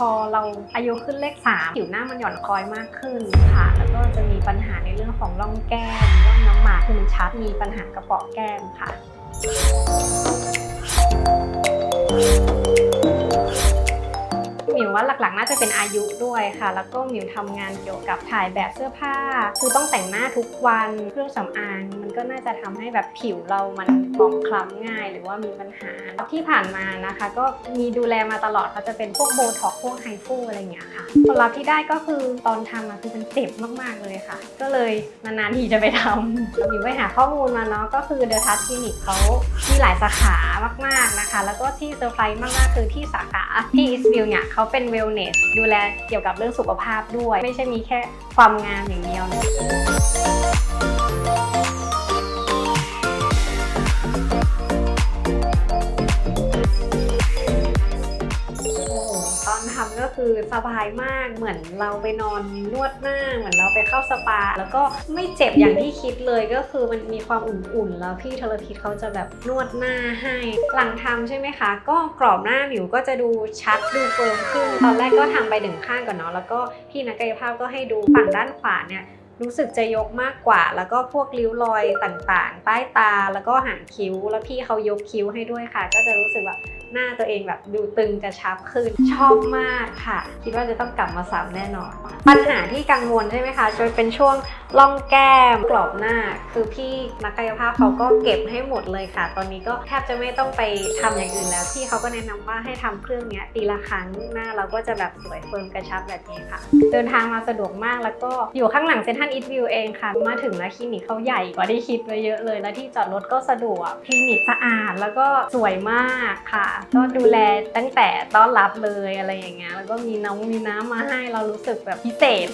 พอเราอายุขึ้นเลข3ผิวหน้ามันหย่อนคล้อยมากขึ้นค่ะ แล้วก็จะมีปัญหาในเรื่องของร่องแก้มร่องน้ำหมากคือมันชัดมีปัญหากระเปาะแก้มค่ะ ว่าหลักๆ น่าจะเป็นอายุด้วยค่ะ แล้วก็หมิวทำงานเกี่ยวกับถ่ายแบบเสื้อผ้า คือต้องแต่งหน้าทุกวันเครื่องสำอางมันก็น่าจะทำให้แบบผิวเรามันหมองคล้ำง่าย หรือว่ามีปัญหาที่ผ่านมานะคะ ก็มีดูแลมาตลอดเขาจะเป็นพวกโบท็อกพวกไฮฟูอะไรอย่างเงี้ยค่ะผลลัพธ์ที่ได้ก็คือตอนทำอะคือมันเจ็บมากๆเลยค่ะ ก็เลยนานๆทีจะไปทำหมิวไปหาข้อมูลมาเนาะก็คือเดอะทัชคลินิกเขามีหลายสาขามากๆนะคะ แล้วก็ที่เซอร์ไพรส์มากๆคือที่สาขาที่อีสวิลเนี่ยเขาเป็นเวลเนสดูแลเกี่ยวกับเรื่องสุขภาพด้วย ไม่ใช่มีแค่ความงามอย่างเดียวนะ คือสบายมากเหมือนเราไปนอนนวดหน้าเหมือนเราไปเข้าสปา แล้วก็ไม่เจ็บอย่างที่คิดเลยก็คือมันมีความอุ่นๆ แล้วพี่ธรทิตเขาจะแบบนวดหน้าให้หลังทำใช่ไหมคะ ก็กรอบหน้าหมิวก็จะดูชัดดูเฟิร์มขึ้น ตอนแรกก็ทำไปหนึ่งข้างก่อนเนาะแล้วก็พี่นักกายภาพก็ให้ดูฝั่งด้านขวาเนี่ยรู้สึกจะยกมากกว่า แล้วก็พวกริ้วรอยต่างๆ ใต้ตา แล้วก็หางคิ้ว แล้วพี่เขายกคิ้วให้ด้วยค่ะ ก็จะรู้สึกว่าหน้าตัวเองแบบดูตึงกระชับขึ้นชอบมากค่ะ คิดว่าจะต้องกลับมาซ้ำแน่นอน ปัญหาที่กังวลใช่ไหมคะจะเป็นช่วงร่องแก้มกรอบหน้า คือพี่นักกายภาพเขาก็เก็บให้หมดเลยค่ะ ตอนนี้ก็แทบจะไม่ต้องไปทำอย่างอื่นแล้วพี่เขาก็แนะนำว่าให้ทำเครื่องนี้ยปีละครั้งหน้าเราก็จะแบบสวยเฟิร์มกระชับแบบนี้ค่ะ เดินทางมาสะดวกมากแล้วก็อยู่ข้างหลังเซ็นทรัลอีทวิวเองค่ะ มาถึงแล้วคลินิกเขาใหญ่กว่าที่คิดไว้เยอะเลย แล้วที่จอดรถก็สะดวกคลินิกสะอาดแล้วก็สวยมากค่ะก็ดูแลตั้งแต่ต้อนรับเลยอะไรอย่างเงี้ยแล้วก็มีน้องมีน้ำมาให้เรารู้สึกแบบพิเศษ